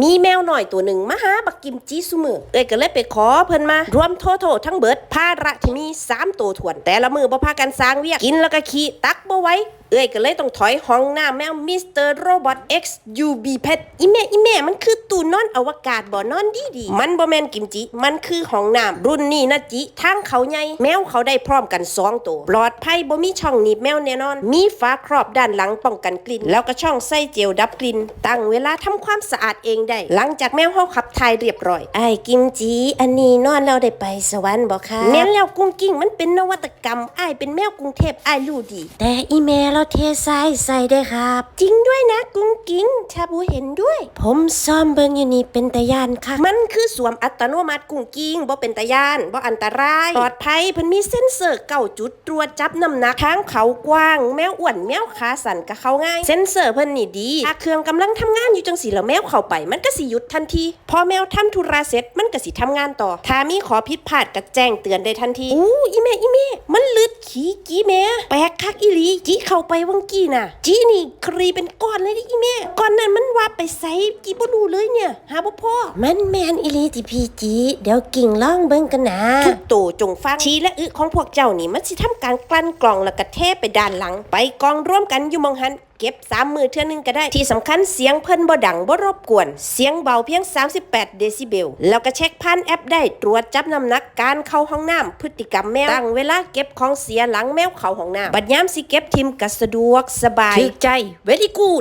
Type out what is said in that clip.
มีแมวหน่อยตัวหนึ่งมาหาบักกิมจิซุมือเอ้ยก็เลยไปขอเพิ่นมารวมโทโททั้งเบิดภาระที่มีสามตัวถวน แต่ละมือบ่พากันสร้างเวียกกินแล้วก็ขี้ตักบ่ไว้ เอ้ยก็เลยต้องถอยห้องหน้าแมวมิสเตอร์โรบอท X UB Pet อีแม่อีแม่มันคือตู้นอนอวกาศบ่นอนดีดีๆมันบ่แม่นกิมจิ มันคือห้องน้ำรุ่นนี้นะจิทางเขาใหญ่แมวเขาได้พร้อมกันสองตัว ปลอดภัยบ่มีช่องหนีบแมวแน่นอน มีฝาครอบด้านหลังป้องกันกลิ่น แล้วก็ช่องใส่เจลดับกลิ่น ตั้งเวลาทำความสะอาดเองได้ หลังจากแมวเฮาขับถ่ายเรียบร้อยไอ้ายกิมจิอันนี้นอนแล้วได้ไปสวรรค์บ่คะแม่นแล้วกุ้งกิ้งมันเป็นนวัตกรรมอ้ายเป็นแมวกรุงเทพอ้ายรู้ดี แต่อีแม่เราเททรายใส่ได้ครับ จริงด้วยนะกุ้งกิ้งชาบูเห็นด้วย ผมซ่อมเบิ่งอยู่นี่เป็นตะยานค่ะ มันคือสวมอัตโนมัติกุ้งกิ้งบ่เป็นตะยานบ่อันตรายปลอดภัยเพิ่นมีเซ็นเซอร์เก้าจุดตรวจจับน้ำหนักทางเขากว้างแมวอ้วนแมวขาสั่นก็เข้าง่ายเซ็นเซอร์เพิ่นนี่ดีถ้าเครื่องกำลังทำงานอยู่จังสีแล้วแมวเข้าไป มันก็สิหยุดทันทีพอแมวทำธุระเสร็จมันก็สิทำงานต่อถ้ามีขอผิดพลาดก็แจ้งเตือนได้ทันทีอู้อีแม่อีแม่มันลึดขี้กี้แม่แปลกคักอีหลีจี เข้าไปวังกี้น่ะจีนี่ครีเป็นก้อนเลยดิอีแม่ก้อนนั้นมันว ไปใส่กี่บ่รู้เลยเนี่ย หาบ่พอมันแมนอีหลีติพี่จี เดี๋ยวกิ่งล่องเบิ่งกันนะทุกโตจงฟังชีและอึของพวกเจ้านี่มันสิทำการกลั่นกรองแล้วก็เทไปด้านหลัง ไปกองร่วมกันอยู่หมองหันเก็บสามมือเทื่อนึงก็ได้ที่สำคัญเสียงเพิ่นบ่ดังบ่รบกวน เสียงเบาเพียง 38 เดซิเบล แล้วก็เช็คผ่านแอปได้ ตรวจจับน้ำหนักการเข้าห้องน้ำพฤติกรรมแมวตั้งเวลาเก็บของเสียหลังแมวเข้าห้องน้ำบัดยามสิเก็บทิมก็สะดวกสบายถึกใจ very good